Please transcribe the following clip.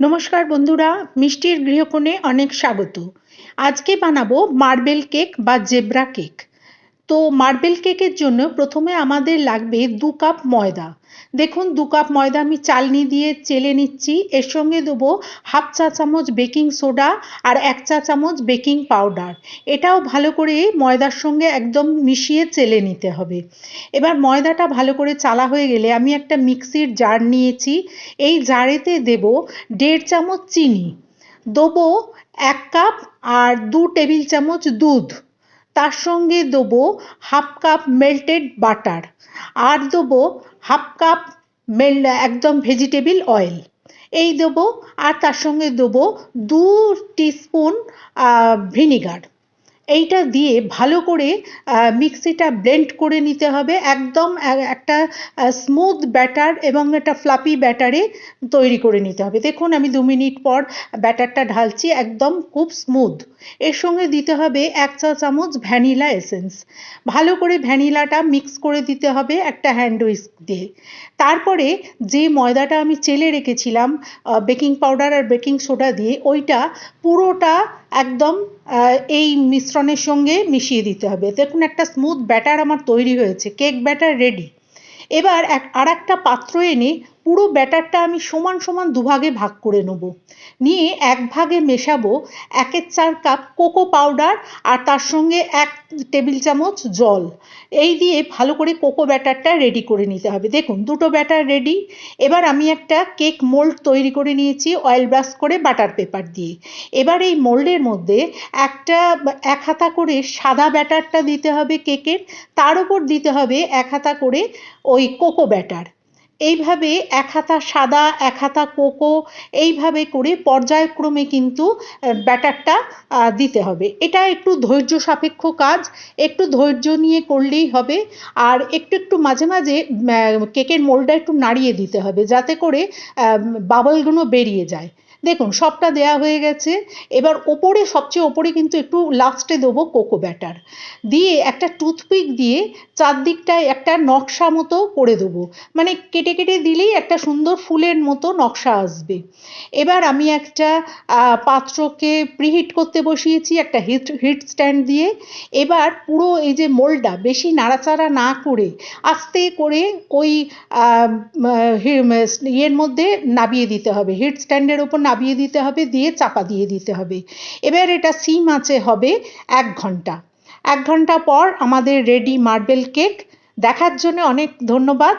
নমস্কার বন্ধুরা মিষ্টির গৃহকোণে অনেক স্বাগত। আজকে বানাবো মার্বেল কেক বা জেব্রা কেক। তো মার্বেল কেকের জন্য প্রথমে আমাদের লাগবে দু কাপ ময়দা। দেখুন, দু কাপ ময়দা আমি চালনি দিয়ে চেলে নিচ্ছি। এর সঙ্গে দেবো হাফ চা চামচ বেকিং সোডা আর এক চা চামচ বেকিং পাউডার। এটাও ভালো করে ময়দার সঙ্গে একদম মিশিয়ে চেলে নিতে হবে। এবার ময়দাটা ভালো করে চালা হয়ে গেলে আমি একটা মিক্সির জার নিয়েছি। এই জারেতে দেব দেড় চামচ চিনি। দেবো এক কাপ আর দু টেবিল চামচ দুধ। তার সঙ্গে দেবো হাফ কাপ মেল্টেড বাটার আর দেবো হাফ কাপ মেল একদম ভেজিটেবিল অয়েল এই দেবো আর তার সঙ্গে দেবো দু টিস্পুন ভিনিগার এইটা দিয়ে ভালো করে মিক্সিটা ব্লেন্ড করে নিতে হবে। একদম একটা স্মুথ ব্যাটার এবং একটা ফ্লাপি ব্যাটারে তৈরি করে নিতে হবে। দেখুন, আমি দু মিনিট পর ব্যাটারটা ঢালছি, একদম খুব স্মুথ এর সঙ্গে দিতে হবে এক চা চামচ ভ্যানিলা এসেন্স ভালো করে ভ্যানিলাটা মিক্স করে দিতে হবে একটা হ্যান্ড উইস্ক দিয়ে। তারপরে যে ময়দাটা আমি চেলে রেখেছিলাম বেকিং পাউডার আর বেকিং সোডা দিয়ে, ওইটা পুরোটা একদম এই মিশ্রণের সঙ্গে মিশিয়ে দিতে হবে। দেখুন, একটা স্মুথ ব্যাটার আমার তৈরি হয়েছে কেক ব্যাটার রেডি এবার এক আর একটা পাত্র এনে পুরো ব্যাটারটা আমি সমান সমান দুভাগে ভাগ করে নেব। নিয়ে এক ভাগে মেশাবো একের চার কাপ কোকো পাউডার আর তার সঙ্গে এক টেবিল চামচ জল। এই দিয়ে ভালো করে কোকো ব্যাটারটা রেডি করে নিতে হবে। দেখুন, দুটো ব্যাটার রেডি এবার আমি একটা কেক মোল্ড তৈরি করে নিয়েছি অয়েল ব্রাশ করে বাটার পেপার দিয়ে। এবার এই মোল্ডের মধ্যে একটা এক হাতা করে সাদা ব্যাটারটা দিতে হবে কেকের তার উপর দিতে হবে এক হাতা করে ওই কোকো ব্যাটার। এইভাবে এক হাতা সাদা, এক হাতা কোকো, এইভাবে করে পর্যায়ক্রমে কিন্তু ব্যাটারটা দিতে হবে। এটা একটু ধৈর্য সাপেক্ষ কাজ, একটু ধৈর্য নিয়ে করলেই হবে। আর একটু একটু মাঝে মাঝে কেকের মোলটা একটু নাড়িয়ে দিতে হবে যাতে করে বাবলগুলো বেরিয়ে যায়। দেখুন, সবটা দেয়া হয়ে গেছে। এবার ওপরে, সবচেয়ে ওপরে কিন্তু একটু লাস্টে দেবো কোকো ব্যাটার দিয়ে একটা টুথপিক দিয়ে চারদিকটায় একটা নকশা মতো করে দেবো। মানে কেটে কেটে দিলেই একটা সুন্দর ফুলের মতো নকশা আসবে। এবার আমি একটা পাত্রকে প্রিহিট করতে বসিয়েছি, একটা হিট হিট স্ট্যান্ড দিয়ে। এবার পুরো এই যে মোলটা বেশি নাড়াচাড়া না করে আস্তে করে ওই ইয়ের মধ্যে নাবিয়ে দিতে হবে। হিট স্ট্যান্ডের ওপর নাবিয়ে দিতে হবে, দিয়ে চাপা দিয়ে দিতে হবে। এবার এটা সিম আছে, হবে এক ঘণ্টা। এক ঘণ্টা পর আমাদের রেডি মার্বেল কেক। দেখার জন্য অনেক ধন্যবাদ।